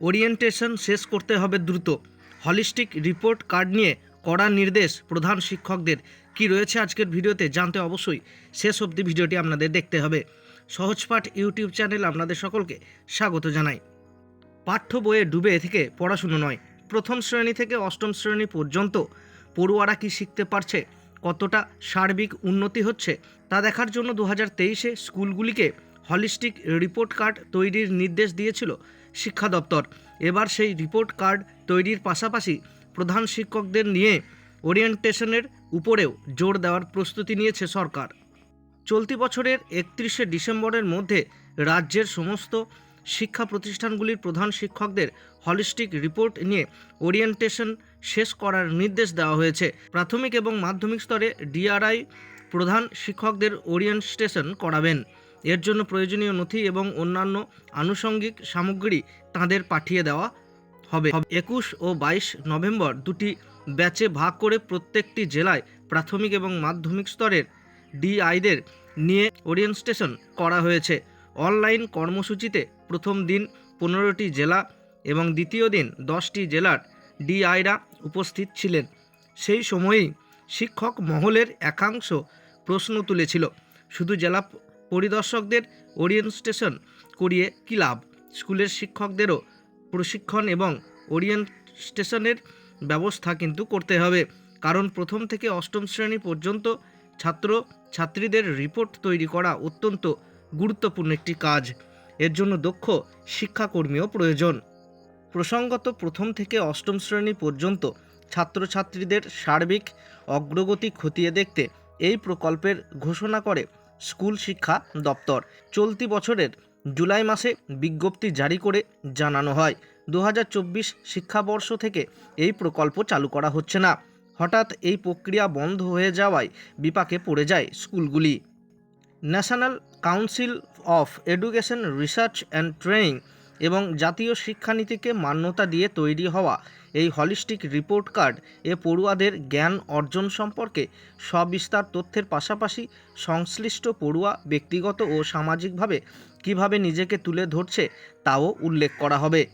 Orientation শেষ করতে হবে দ্রুত। হলিস্টিক রিপোর্ট কার্ড নিয়ে কড়া নির্দেশ প্রধান শিক্ষকদের। কি রয়েছে আজকের ভিডিওতে জানতে অবশ্যই শেষ অবধি ভিডিওটি আপনাদের দেখতে হবে। সহজপাঠ ইউটিউব চ্যানেল আপনাদের সকলকে স্বাগত জানাই। পাঠ্য বইয়ে ডুবে থেকে পড়াশুনো নয়, প্রথম শ্রেণি থেকে অষ্টম শ্রেণি পর্যন্ত পড়ুয়ারা কি শিখতে পারছে? কতটা সার্বিক উন্নতি হচ্ছে? তা দেখার জন্য দু হাজার তেইশে স্কুলগুলিকে হলিস্টিক রিপোর্ট কার্ড তৈরির নির্দেশ দিয়েছিল শিক্ষা দপ্তর। এবার সেই রিপোর্ট কার্ড তৈরির পাশাপাশি প্রধান শিক্ষকদের নিয়ে ওরিয়েন্টেশনের উপরেও জোর দেওয়ার প্রস্তুতি নিয়েছে সরকার। চলতি বছরের একত্রিশে ডিসেম্বরের মধ্যে রাজ্যের সমস্ত শিক্ষা প্রতিষ্ঠানগুলির প্রধান শিক্ষকদের হলিস্টিক রিপোর্ট নিয়ে ওরিয়েন্টেশন শেষ করার নির্দেশ দেওয়া হয়েছে। প্রাথমিক এবং মাধ্যমিক স্তরে ডিআরআই প্রধান শিক্ষকদের ওরিয়েন্টেশন করাবেন। এর জন্য প্রয়োজনীয় নথি এবং অন্যান্য আনুষঙ্গিক সামগ্রী তাদের পাঠিয়ে দেওয়া হবে। একুশ ও বাইশ নভেম্বর দুটি ব্যাচে ভাগ করে প্রত্যেকটি জেলায় প্রাথমিক এবং মাধ্যমিক স্তরের ডিআইদের নিয়ে ওরিয়েন্টেশন করা হয়েছে। অনলাইন কর্মসূচিতে প্রথম দিন পনেরোটি জেলা এবং দ্বিতীয় দিন দশটি জেলার ডিআইরা উপস্থিত ছিলেন। সেই সময়েই শিক্ষক মহলের একাংশ প্রশ্ন তুলেছিল। শুধু জেলা পরিদর্শকদের ওরিয়েন্টেশন করিয়ে কী লাভ? স্কুলের শিক্ষকদেরও প্রশিক্ষণ এবং ওরিয়েন্টেশনের ব্যবস্থা কিন্তু করতে হবে। কারণ প্রথম থেকে অষ্টম শ্রেণি পর্যন্ত ছাত্র ছাত্রীদের রিপোর্ট তৈরি করা অত্যন্ত গুরুত্বপূর্ণ একটি কাজ। এর জন্য দক্ষ শিক্ষাকর্মীও প্রয়োজন। প্রসঙ্গত প্রথম থেকে অষ্টম শ্রেণি পর্যন্ত ছাত্রছাত্রীদের সার্বিক অগ্রগতি খতিয়ে দেখতে এই প্রকল্পের ঘোষণা করে স্কুল শিক্ষা দপ্তর। চলতি বছরের জুলাই মাসে বিজ্ঞপ্তি জারি করে জানানো হয় দু হাজার চব্বিশ শিক্ষাবর্ষ থেকে এই প্রকল্প চালু করা হচ্ছে না। হঠাৎ এই প্রক্রিয়া বন্ধ হয়ে যাওয়ায় বিপাকে পড়ে যায় স্কুলগুলি। National council of education research and training এবং জাতীয় শিক্ষানীতিকে মান্যতা দিয়ে তৈরি হওয়া এই হলিস্টিক রিপোর্ট কার্ড এ পড়ুয়াদের জ্ঞান অর্জন সম্পর্কে সবিস্তার তথ্যের পাশাপাশি সংশ্লিষ্ট পড়ুয়া ব্যক্তিগত ও সামাজিকভাবে কীভাবে নিজেকে তুলে ধরছে তাও উল্লেখ করা হবে।